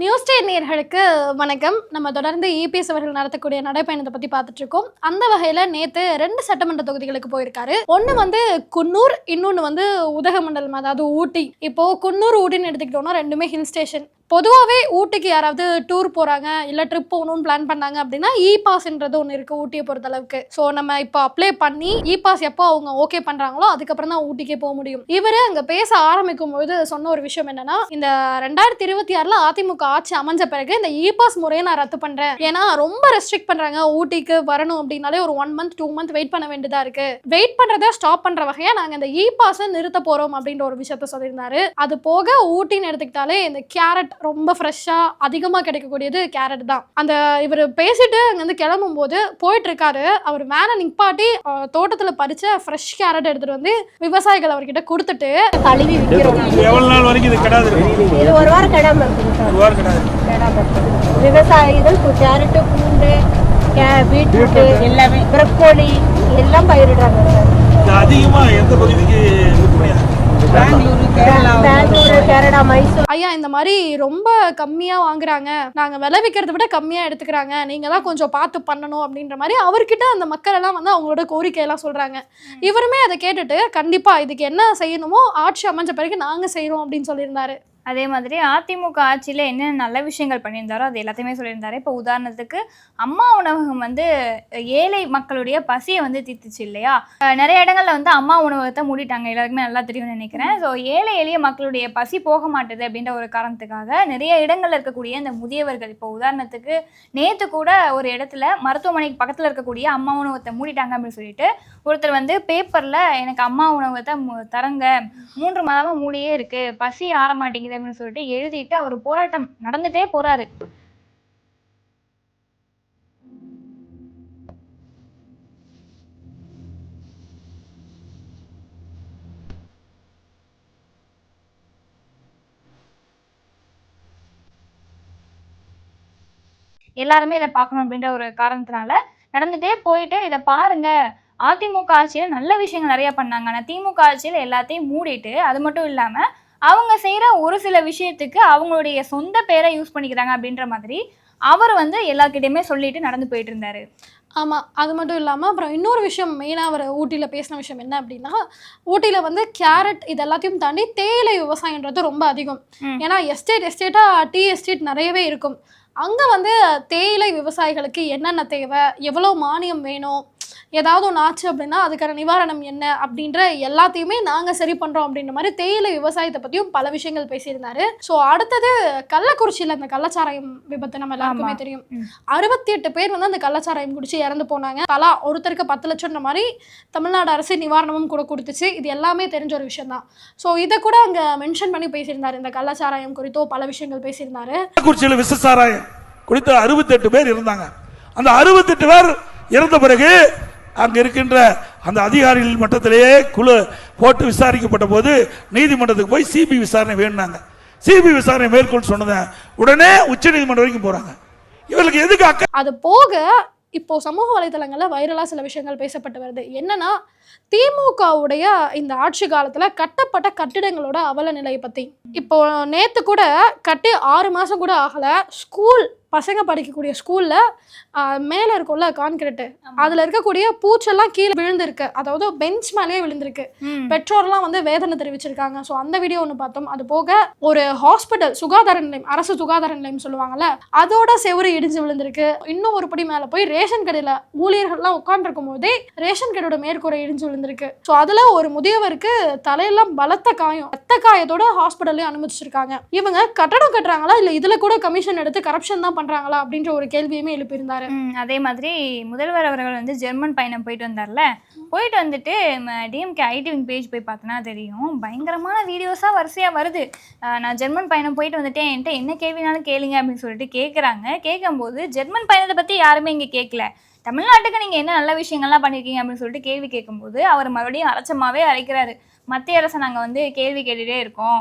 News டே நேர்களுக்கு வணக்கம். நம்ம தொடர்ந்து இபிஎஸ் அவர்கள் நடத்தக்கூடிய நடைப்பயணத்தை பற்றி பார்த்துட்டு இருக்கோம் அந்த வகையில் நேற்று ரெண்டு சட்டமன்ற தொகுதிகளுக்கு போயிருக்காரு. ஒன்று வந்து குன்னூர் இன்னொன்று வந்து உதகமண்டலம் அதாவது ஊட்டி. இப்போ குன்னூர் ஊட்டின்னு எடுத்துக்கிட்டோம்னா ரெண்டுமே ஹில் ஸ்டேஷன் பொதுவாகவே ஊட்டிக்கு யாராவது டூர் போகிறாங்க இல்லை ட்ரிப் போகணும்னு பிளான் பண்ணாங்க அப்படின்னா இ பாஸ்ன்றது ஒன்று இருக்குது ஊட்டியை பொறுத்த அளவுக்கு ஸோ நம்ம இப்போ அப்ளை பண்ணி இ பாஸ் எப்போ அவங்க ஓகே பண்ணுறாங்களோ அதுக்கப்புறம் தான் ஊட்டிக்கே போக முடியும். இவர் அங்கே பேச ஆரம்பிக்கும் பொழுது சொன்ன ஒரு விஷயம் என்னன்னா இந்த ரெண்டாயிரத்தி இருபத்தி ஆறில் அதிமுக ஆட்சி அமைஞ்ச பிறகு இந்த இ பாஸ் முறையை நான் ரத்து பண்ணுறேன் ஏன்னா ரொம்ப ரெஸ்ட்ரிக்ட் பண்ணுறாங்க ஊட்டிக்கு வரணும் அப்படின்னாலே ஒரு one month two month wait பண்ண வேண்டியதாக இருக்குது வெயிட் பண்ணுறதை ஸ்டாப் பண்ணுற வகையாக நாங்கள் இந்த இ பாஸை நிறுத்த போகிறோம் அப்படின்ற ஒரு விஷயத்த சொல்லியிருந்தாரு. அது போக ஊட்டின்னு எடுத்துக்கிட்டாலே இந்த கேரட் ரொம்ப ஃப்ரெஷ்ஷாக அதிகமாக கிடைக்கக்கூடியது கேரட் தான். அந்த இவர் பேசிட்டு அங்கேருந்து கிளம்பும்போது போயிட்டு இருக்காரு அவர் மேலே நிப்பாட்டி தோட்டத்தில் பறிச்ச ஃப்ரெஷ் கேரட் எடுத்துட்டு வந்து விவசாயிகள் அவர்கிட்ட கொடுத்துட்டு கழுவி விற்கிறோம் எவ்வளவு நாள் வரைக்கும் இது கிடாது இது ஒரு வாரம் கிடாம இருக்குது சார் ஒரு வாரம் கிடாது விவசாயிகள் கேரட்டு பூண்டு கே பீட்ரூட்டு. எல்லாமே ப்ரக்கோலி எல்லாம் பயிரிடுறாங்க சார். இது அதிகமா எந்த பகுதிக்கு ஐயா இந்த மாதிரி ரொம்ப கம்மியாக வாங்குறாங்க. நாங்கள் விலை விற்கிறத விட கம்மியாக எடுத்துக்கிறாங்க. நீங்கள் தான் கொஞ்சம் பார்த்து பண்ணணும் அப்படின்ற மாதிரி அவர்கிட்ட அந்த மக்கள் எல்லாம் வந்து அவங்களோட கோரிக்கையெல்லாம் சொல்கிறாங்க இவருமே அதை கேட்டுட்டு கண்டிப்பாக இதுக்கு என்ன செய்யணுமோ ஆட்சி அமைஞ்ச பிறகு நாங்கள் செய்கிறோம் அப்படின்னு சொல்லியிருந்தாரு. அதே மாதிரி அதிமுக ஆட்சியில் என்னென்ன நல்ல விஷயங்கள் பண்ணியிருந்தாரோ அது எல்லாத்தையுமே சொல்லியிருந்தாரு. இப்போ உதாரணத்துக்கு அம்மா உணவகம் வந்து ஏழை மக்களுடைய பசியை வந்து தீர்த்துச்சு இல்லையா? நிறைய இடங்களில் வந்து அம்மா உணவகத்தை மூடிட்டாங்க. எல்லாருக்குமே நல்லா தெரியும்னு நினைக்கிறேன். ஸோ ஏழை எளிய மக்களுடைய பசி போக மாட்டேது அப்படின்ற ஒரு காரணத்துக்காக நிறைய இடங்களில் இருக்கக்கூடிய இந்த முதியவர்கள் இப்போ உதாரணத்துக்கு நேற்று கூட ஒரு இடத்துல மருத்துவமனைக்கு பக்கத்தில் இருக்கக்கூடிய அம்மா உணவகத்தை மூடிட்டாங்க அப்படின்னு சொல்லிட்டு ஒருத்தர் வந்து பேப்பரில் எனக்கு அம்மா உணவகத்தை மு- தரங்க மூன்று மாதமாக மூடியே இருக்குது பசி ஆற மாட்டேங்குது அப்படின்னு சொல்லிட்டு எழுதிட்டு அவர் போராட்டம் நடந்துட்டே போறாரு. எல்லாருமே இதை பார்க்கணும் அப்படின்ற ஒரு காரணத்தினால நடந்துட்டே போயிட்டு இதை பாருங்க. அதிமுக ஆட்சியில் நல்ல விஷயங்கள் நிறைய பண்ணாங்க. ஆனால் திமுக ஆட்சியில் எல்லாத்தையும் மூடிட்டு அது மட்டும் இல்லாமல் அவங்க செய்கிற ஒரு சில விஷயத்துக்கு அவங்களுடைய சொந்த பேரை யூஸ் பண்ணிக்கிறாங்க அப்படின்ற மாதிரி அவர் வந்து எல்லார்கிட்டயுமே சொல்லிட்டு நடந்து போயிட்டு இருந்தாரு. ஆமாம் அது மட்டும் இல்லாமல் அப்புறம் இன்னொரு விஷயம் மெயினாக அவர் ஊட்டியில் பேசின விஷயம் என்ன அப்படின்னா ஊட்டியில் வந்து கேரட் இது எல்லாத்தையும் தாண்டி தேயிலை விவசாயன்றது ரொம்ப அதிகம். ஏன்னா எஸ்டேட் எஸ்டேட்டாக டீ எஸ்டேட் நிறையவே இருக்கும் அங்கே வந்து தேயிலை விவசாயிகளுக்கு என்னென்ன தேவை எவ்வளோ மானியம் வேணும் ஏதாவது ஒன்று ஆச்சு அப்படின்னா அதுக்கான நிவாரணம் என்ன அப்படின்ற எல்லாத்தையுமே நாங்கள் சரி பண்ணுறோம் அப்படின்ற மாதிரி தேயிலை விவசாயத்தை பற்றியும் பல விஷயங்கள் பேசியிருந்தாரு ஸோ அடுத்தது கள்ளக்குறிச்சியில் அந்த கள்ளச்சாராயம் விபத்து நம்ம எல்லாருக்குமே. தெரியும். அறுபத்தி எட்டு பேர் வந்து அந்த கள்ளச்சாராயம் குடிச்சு இறந்து போனாங்க. தலா ஒருத்தருக்கு பத்து லட்சம்ன்ற மாதிரி தமிழ்நாடு அரசு நிவாரணமும் கூட கொடுத்துச்சு. இது எல்லாமே தெரிஞ்ச ஒரு விஷயம் தான் ஸோ இதை கூட அங்கே மென்ஷன் பண்ணி பேசியிருந்தாரு. இந்த கள்ளச்சாராயம் குறித்தோ பல விஷயங்கள் பேசியிருந்தாரு. குறிச்சியில் விசசாராயம் குடித்த அறுபத்தெட்டு பேர் இருந்தாங்க. அந்த அறுபத்தெட்டு பேர் இறந்த பிறகு அங்க இருக்கின்ற அந்த அதிகாரிகள் மட்டத்திலேயே குழு போட்டு விசாரிக்கப்பட்ட போது நீதிமன்றத்துக்கு போய் சிபி விசாரணை வேணுனாங்க. சிபி விசாரணை மேற்கொண்டு சொன்னதை உடனே உச்சநீதிமன்றம் வரைக்கும் போறாங்க. இவர்களுக்கு எதுக்கு அக்கறை? அது போக இப்போ சமூக வலைதளங்களில் வைரலாக சில விஷயங்கள் பேசப்பட்டு வருது. என்னென்னா திமுகவுடைய இந்த ஆட்சி காலத்தில் கட்டப்பட்ட கட்டிடங்களோட அவல நிலையை பற்றி இப்போ நேற்று கூட கட்டி ஆறு மாதம் கூட ஆகலை. ஸ்கூல் பசங்க படிக்கக்கூடிய ஸ்கூலில் மேலே இருக்கும்ல கான்கிரீட்டு. அதில் இருக்கக்கூடிய பூச்செல்லாம் கீழே விழுந்திருக்கு. அதாவது பெஞ்ச் மேலேயே விழுந்திருக்கு. பெற்றோர்லாம் வந்து வேதனை தெரிவிச்சிருக்காங்க. ஸோ அந்த வீடியோ ஒன்று பார்த்தோம். அது போக ஒரு ஹாஸ்பிட்டல் சுகாதார நிலையம் அரசு சுகாதார நிலையம் சொல்லுவாங்கல்ல அதோட செவுரு இடிஞ்சு விழுந்திருக்கு. இன்னும் ஒரு படி மேலே போய் ரேஷன் கடையில் ஊழியர்கள்லாம் உட்காந்துருக்கும் போதே ரேஷன் கடையோட மேற்கூரை இடிஞ்சு சொல்லியிருந்திருக்கு ஸோ அதில் ஒரு முதியவருக்கு தலையெல்லாம் பலத்த காயம். ரத்த காயத்தோட ஹாஸ்பிட்டல்லையும் அனுமதிச்சிருக்காங்க. இவங்க கட்டடம் கட்டுறாங்களா? இல்லை இதில் கூட கமிஷன் எடுத்து கரப்ஷன் தான் பண்ணுறாங்களா அப்படின்ற ஒரு கேள்வியுமே எழுப்பியிருந்தாரு. அதே மாதிரி முதல்வர் அவர்கள் வந்து ஜெர்மன் பயணம் போயிட்டு வந்தார்ல. போயிட்டு வந்துட்டு டிஎம்கே ஐடி விங் பேஜ் போய் பார்த்தோன்னா தெரியும். பயங்கரமான வீடியோஸாக வரிசையாக வருது. நான் ஜெர்மன் பயணம் போயிட்டு வந்துட்டேன். என்கிட்ட என்ன கேள்வினாலும் கேளுங்க அப்படின்னு சொல்லிட்டு கேட்குறாங்க கேட்கும்போது ஜெர்மன் பயணத்தை பற்றி யாருமே இங்கே கேட்கல தமிழ்நாட்டுக்கு நீங்கள் என்ன நல்ல விஷயங்கள்லாம் பண்ணியிருக்கீங்க அப்படின்னு சொல்லிட்டு கேள்வி கேட்கும்போது அவர் மறுபடியும் அரைச்சமாகவே அரைக்கிறாரு. மத்திய அரசை நாங்கள் வந்து கேள்வி கேட்டுகிட்டே இருக்கோம்.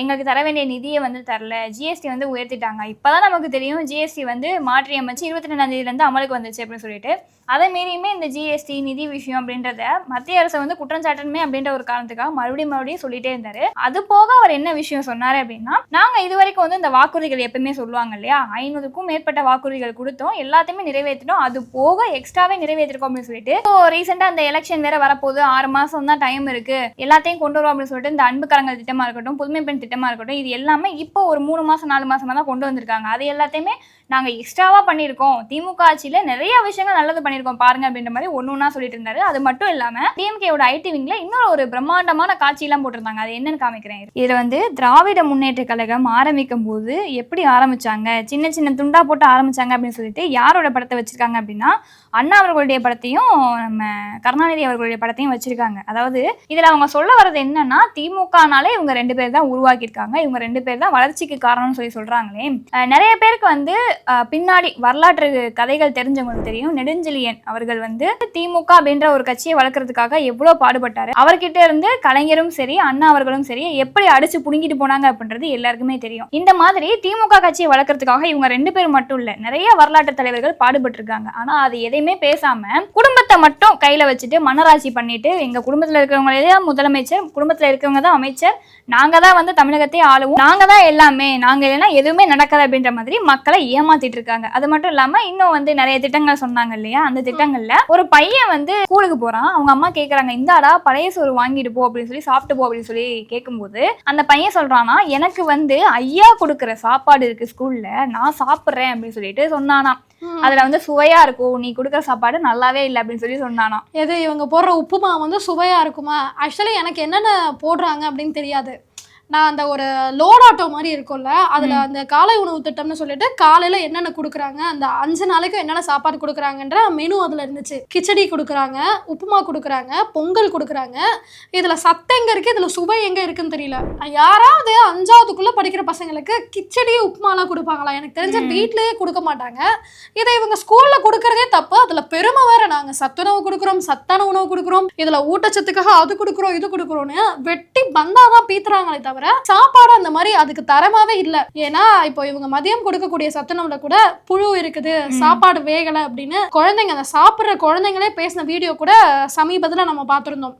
எங்களுக்கு தர வேண்டிய நிதியை வந்து தரல. ஜிஎஸ்டி வந்து உயர்த்திட்டாங்க. இப்போதான் நமக்கு தெரியும் ஜிஎஸ்டி வந்து மாற்றி அமைச்சு இருபத்தி ரெண்டாம் தேதியிலேருந்து அமலுக்கு வந்துச்சு அப்படின்னு சொல்லிட்டு. அதை மீறியுமே இந்த ஜிஎஸ்டி நிதி விஷயம் அப்படின்றத மத்திய அரசு வந்து குற்றஞ்சாட்டணுமே அப்படின்ற ஒரு காரணத்துக்காக மறுபடியும் மறுபடியும் சொல்லிட்டே இருந்தாரு. அது போக அவர் என்ன விஷயம் சொன்னார் அப்படின்னா நாங்கள் இது வரைக்கும் வந்து இந்த வாக்குறுதிகள் எப்பவுமே சொல்லுவாங்க இல்லையா? ஐநூறுக்கும் மேற்பட்ட வாக்குறுதிகள் கொடுத்தோம். எல்லாத்தையுமே நிறைவேற்றிட்டோம். அது போக எக்ஸ்ட்ராவே நிறைவேற்றிருக்கோம் அப்படின்னு சொல்லிட்டு. இப்போ ரீசெண்டாக அந்த எலெக்ஷன் வேற வரப்போகுது. ஆறு மாதம் தான் டைம் இருக்கு. எல்லாத்தையும் கொண்டு வரும் அப்படின்னு சொல்லிட்டு இந்த அன்பு கரங்கள் திட்டமாக இருக்கட்டும் புதுமை பெண் திட்டமாக இருக்கட்டும் இது எல்லாமே இப்போ ஒரு மூணு மாதம் நாலு மாசமா தான் கொண்டு வந்திருக்காங்க. அது எல்லாத்தையுமே நாங்கள் எக்ஸ்ட்ராவாக பண்ணியிருக்கோம். திமுக ஆட்சியில் நிறைய விஷயங்கள் நல்லது பண்ணியிருக்கோம். பாருங்க அப்படின்ற மாதிரி ஒன்று ஒன்றா சொல்லிட்டு இருந்தாரு. அது மட்டும் இல்லாமல் டிஎம்கேயோட ஐடி விங்ல இன்னொரு ஒரு பிரம்மாண்டமான காட்சியெல்லாம் போட்டிருந்தாங்க. அது என்னன்னு காமிக்கிறேன். இதில் வந்து திராவிட முன்னேற்ற கழகம் ஆரம்பிக்கும் போது எப்படி ஆரம்பிச்சாங்க? சின்ன சின்ன துண்டா போட்டு ஆரம்பிச்சாங்க அப்படின்னு சொல்லிட்டு யாரோட படத்தை வச்சிருக்காங்க அப்படின்னா அண்ணா அவர்களுடைய படத்தையும் நம்ம கருணாநிதி அவர்களுடைய படத்தையும் வச்சிருக்காங்க. அதாவது இதில் அவங்க சொல்ல வர்றது என்னன்னா திமுகனாலே இவங்க ரெண்டு பேர் தான் உருவாக்கியிருக்காங்க. இவங்க ரெண்டு பேர் தான் வளர்ச்சிக்கு காரணம்னு சொல்லி சொல்கிறாங்களே நிறைய பேருக்கு வந்து பின்னாடி வரலாற்று கதைகள் தெரிஞ்சவங்களுக்கு தெரியும். நெடுஞ்செழியன் அவர்கள் வந்து திமுக அப்படின்ற ஒரு கட்சியை வளர்க்குறதுக்காக எவ்வளோ பாடுபட்டார். அவர்கிட்ட இருந்து கலைஞரும் சரி அண்ணா அவர்களும் சரி எப்படி அடிச்சு புடுங்கிட்டு போனாங்க அப்படின்றது எல்லாருக்குமே தெரியும். இந்த மாதிரி திமுக கட்சியை வளர்க்கறதுக்காக இவங்க ரெண்டு பேர் மட்டும் இல்லை நிறைய வரலாற்று தலைவர்கள் பாடுபட்டிருக்காங்க. ஆனால் அது எதையுமே பேசாமல் குடும்பத்தை மட்டும் கையில் வச்சுட்டு மன்னராட்சி பண்ணிட்டு எங்கள் குடும்பத்தில் இருக்கிறவங்களே தான் முதலமைச்சர் குடும்பத்தில் இருக்கிறவங்க தான் அமைச்சர் நாங்கள் தான் வந்து தமிழகத்தை ஆளுவோம். நாங்க தான் எல்லாமே. நாங்க இல்லைன்னா எதுவுமே நடக்காது அப்படின்ற மாதிரி மக்களை ஏமாத்திட்டு இருக்காங்க. அது மட்டும் இல்லாம இன்னும் வந்து நிறைய திட்டங்கள் சொன்னாங்க இல்லையா? அந்த திட்டங்கள்ல ஒரு பையன் வந்து ஸ்கூலுக்கு போறான். அவங்க அம்மா கேக்குறாங்க இந்தாடா பழைய சோறு வாங்கிட்டு போ அப்படின்னு சொல்லி சாப்பிட்டு போ அப்படின்னு சொல்லி கேட்கும்போது அந்த பையன் சொல்றானா எனக்கு வந்து ஐயா கொடுக்குற சாப்பாடு இருக்கு ஸ்கூல்ல நான் சாப்பிட்றேன் அப்படின்னு சொல்லிட்டு சொன்னானா. அதுல வந்து சுவையா இருக்கும். நீ கொடுக்குற சாப்பாடு நல்லாவே இல்லை அப்படின்னு சொல்லி சொன்னானா. எது இவங்க போடுற உப்புமா வந்து சுவையா இருக்குமா? ஆக்சுவலி எனக்கு என்னென்ன போடுறாங்க அப்படின்னு தெரியாது. நான் அந்த ஒரு லோட் ஆட்டோ மாதிரி இருக்கும்ல அதுல அந்த காலை உணவு திட்டம்னு சொல்லிட்டு காலையில என்னென்ன கொடுக்குறாங்க அந்த அஞ்சு நாளைக்கும் என்னென்ன சாப்பாடு கொடுக்குறாங்கன்ற மெனு அதுல இருந்துச்சு. கிச்சடி கொடுக்குறாங்க உப்புமா கொடுக்குறாங்க பொங்கல் கொடுக்குறாங்க. இதுல சத்து எங்க இருக்கு இதுல சுவை எங்க இருக்குன்னு தெரியல. யாராவது அஞ்சாவதுக்குள்ள படிக்கிற பசங்களுக்கு கிச்சடி உப்புமாலாம் கொடுப்பாங்களா? எனக்கு தெரிஞ்ச. வீட்லயே கொடுக்க மாட்டாங்க. இதை இவங்க ஸ்கூல்ல கொடுக்கறதே தப்பு. அதுல பெருமை வேற நாங்க. சத்துணவு கொடுக்குறோம் சத்தான உணவு கொடுக்குறோம். இதுல ஊட்டச்சத்துக்காக அது கொடுக்குறோம் இது கொடுக்குறோம்னு வெட்டி பந்தாதான் பீத்துறாங்களே தவிர சாப்பாடு அந்த மாதிரி அதுக்கு தரமாவே இல்ல. ஏன்னா இப்போ இவங்க மதியம் கொடுக்கக்கூடிய சத்துணவுல கூட புழு இருக்குது சாப்பாடு வேகல அப்படின்னு குழந்தைங்க அந்த சாப்பிடுற குழந்தைங்களே பேசின வீடியோ கூட சமீபத்துல நம்ம பார்த்திருந்தோம்.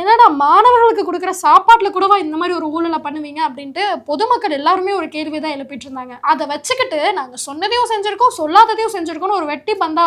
என்னடா மாணவர்களுக்கு கொடுக்குற சாப்பாட்டுல கூடவா இந்த மாதிரி ஒரு ஊழலை பண்ணுவீங்க அப்படின்ட்டு பொதுமக்கள் எல்லாருமே ஒரு கேள்வி தான் எழுப்பிட்டு இருந்தாங்க. அதை வச்சுக்கிட்டு நாங்க சொன்னதையும் செஞ்சிருக்கோம் சொல்லாததையும் செஞ்சிருக்கோம்னு ஒரு வெட்டி பந்தா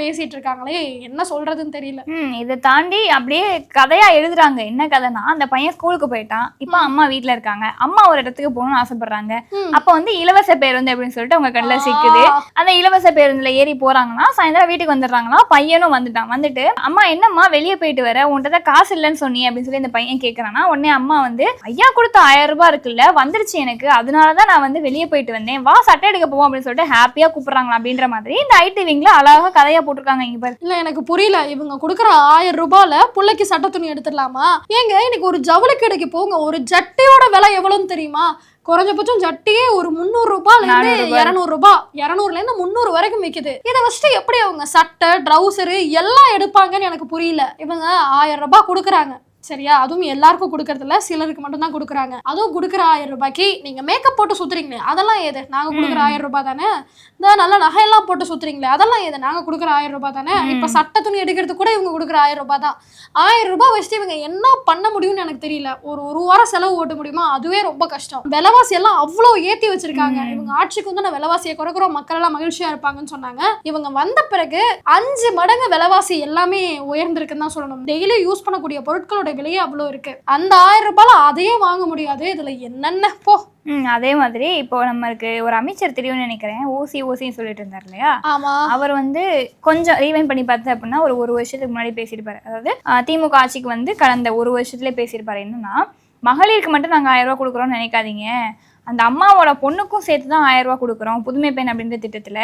பேசிட்டு இருக்காங்களே என்ன சொல்றதுன்னு தெரியல. இதை தாண்டி அப்படியே கதையா எழுதுறாங்க. என்ன கதைனா அந்த பையன் ஸ்கூலுக்கு போயிட்டான். இப்போ அம்மா வீட்ல இருக்காங்க. அம்மா ஒரு இடத்துக்கு போகணும்னு ஆசைப்படுறாங்க. அப்போ வந்து இலவச பேருந்து அப்படின்னு சொல்லிட்டு அவங்க கண்ணில் சிக்குது. அந்த இலவச பேருந்துல ஏறி போறாங்கன்னா சாயந்தரம் வீட்டுக்கு வந்துடுறாங்களா பையனும் வந்துட்டான். வந்துட்டு அம்மா என்னம்மா வெளியே போயிட்டு வர? உன்கிட்ட காசு இல்லைன்னு சொன்னியே அப்படின்னு சொல்லி இந்த பையன் கேட்கறானா உடனே அம்மா வந்து ஐயா கொடுத்த ஆயிரம் ரூபாய் இருக்குல்ல வந்துருச்சு எனக்கு. அதனாலதான் நான் வந்து வெளியே போயிட்டு வந்தேன். வா சட்டை எடுக்க போவோம் அப்படின்னு சொல்லிட்டு ஹாப்பியா கூப்பிடுறாங்களா அப்படின்ற மாதிரி இந்த ஐடி விங்ல அழகா கதையா போட்டிருக்காங்க இங்க பாரு. இல்ல எனக்கு புரியல. இவங்க கொடுக்குற ஆயிரம் ரூபாயில புள்ளைக்கு சட்ட துணி எடுத்துடலாமா? ஏங்க இன்னைக்கு ஒரு ஜவுளி கடைக்கு போங்க. ஒரு ஜட்டியோட விலை எவ்வளவுன்னு தெரியுமா? குறைஞ்சபட்சம் ஜட்டியே ஒரு முந்நூறு ரூபாயில இருந்து 400 ரூபாய். இருநூறு ரூபாய் இருநூறுல இருந்து முந்நூறு வரைக்கும் விக்குது. இதை வச்சுட்டு எப்படி அவங்க சட்டை ட்ரௌசரு எல்லாம் எடுப்பாங்கன்னு எனக்கு புரியல. இவங்க ஆயிரம் ரூபாய் கொடுக்குறாங்க. சரியா? அதுவும் எல்லாருக்கும் கொடுக்கறதில்ல. சிலருக்கு மட்டும் தான் கொடுக்குறாங்க. அதுவும் கொடுக்குற ஆயிரம் ரூபாய்க்கு நீங்க மேக்கப் போட்டு சுத்துறீங்களே அதெல்லாம் ஏது? நாங்க கொடுக்குற. ஆயிரம் ரூபாய் தானே? இந்த நல்ல நகையெல்லாம் போட்டு சுத்துறீங்களே அதெல்லாம் ஏது? நாங்க கொடுக்குற ஆயிரம் ரூபாய் தானே. இப்ப சட்டை துணி எடுக்கிறதுக்கு கூட இவங்க கொடுக்குற ஆயிரம் ரூபாய் தான். ஆயிரம் ரூபாய் வச்சுட்டு இவங்க என்ன பண்ண முடியும்னு எனக்கு தெரியல. ஒரு ஒரு வாரம் செலவு ஓட்ட முடியுமா? அதுவே ரொம்ப கஷ்டம். விலைவாசி எல்லாம் அவ்வளோ ஏத்தி வச்சிருக்காங்க. இவங்க ஆட்சிக்கு வந்து நான் விலைவாசியை குறைக்கிறோம். மக்கள் எல்லாம் மகிழ்ச்சியா இருப்பாங்கன்னு சொன்னாங்க. இவங்க வந்த பிறகு அஞ்சு மடங்கு விலைவாசி எல்லாமே உயர்ந்திருக்குன்னு தான் சொல்லணும். டெய்லி யூஸ் பண்ணக்கூடிய பொருட்களோட விலையே அவ்வளோ இருக்கு. அந்த ஆயிரம் ரூபாயில அதையே வாங்க முடியாது. இதுல என்னென்ன? போ. ம் அதே மாதிரி இப்போ நம்மளுக்கு ஒரு அமைச்சர் தெரியும்னு நினைக்கிறேன். ஓசி ஓசின்னு சொல்லிட்டு இருந்தார் இல்லையா? ஆமா. அவர் வந்து கொஞ்சம் ரீவைன் பண்ணி பார்த்தேன் அப்படின்னா ஒரு ஒரு வருஷத்துக்கு முன்னாடி பேசியிருப்பாரு. அதாவது திமுக ஆட்சிக்கு வந்து கடந்த ஒரு வருஷத்துல பேசியிருப்பாரு. என்னன்னா மகளிருக்கு மட்டும் நாங்கள் ஆயிரம் ரூபாய் கொடுக்குறோம்னு நினைக்காதீங்க. அந்த அம்மாவோட பொண்ணுக்கும் சேர்த்து தான் ஆயிரம் ரூபாய் கொடுக்குறோம் புதுமை பெண் அப்படின்ற திட்டத்துல.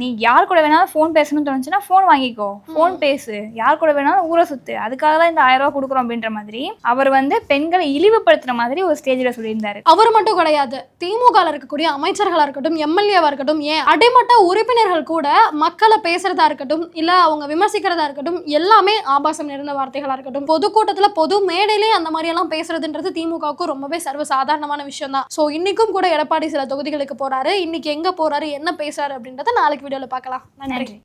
நீ யார் கூட வேணாலும் ஃபோன் பேசணும்னு தோணுச்சுன்னா ஃபோன் வாங்கிக்கோ. ஃபோன் பேசு. யார் கூட வேணாலும் ஊரை சுத்து. அதுக்காக தான் இந்த ஆயிரம் ரூபாய் கொடுக்குறோம் அப்படின்ற மாதிரி அவர் வந்து பெண்களை இழிவுபடுத்துற மாதிரி ஒரு ஸ்டேஜ்ல சொல்லியிருந்தாரு. அவர் மட்டும் கிடையாது. திமுக ல இருக்கக்கூடிய அமைச்சர்களா இருக்கட்டும் எம்எல்ஏவா இருக்கட்டும் ஏன் அடிமட்ட உறுப்பினர்கள் கூட மக்களை பேசுறதா இருக்கட்டும் இல்ல அவங்க விமர்சிக்கிறதா இருக்கட்டும் எல்லாமே ஆபாசம் நிறைந்த வார்த்தைகளா இருக்கட்டும். பொதுக்கூட்டத்துல பொது மேடையிலே அந்த மாதிரி எல்லாம் பேசுறதுன்றது திமுகவுக்கு ரொம்பவே சர்வ சாதாரணமான விஷயம் தான் சோ இன்னைக்கும் கூட எடப்பாடி சில தொகுதிகளுக்கு போறாரு. இன்னைக்கு எங்க போறாரு என்ன பேசுறாரு அப்படின்றத நாளைக்கு வீடியோல பார்க்கலாம். நன்றி. நன்றி.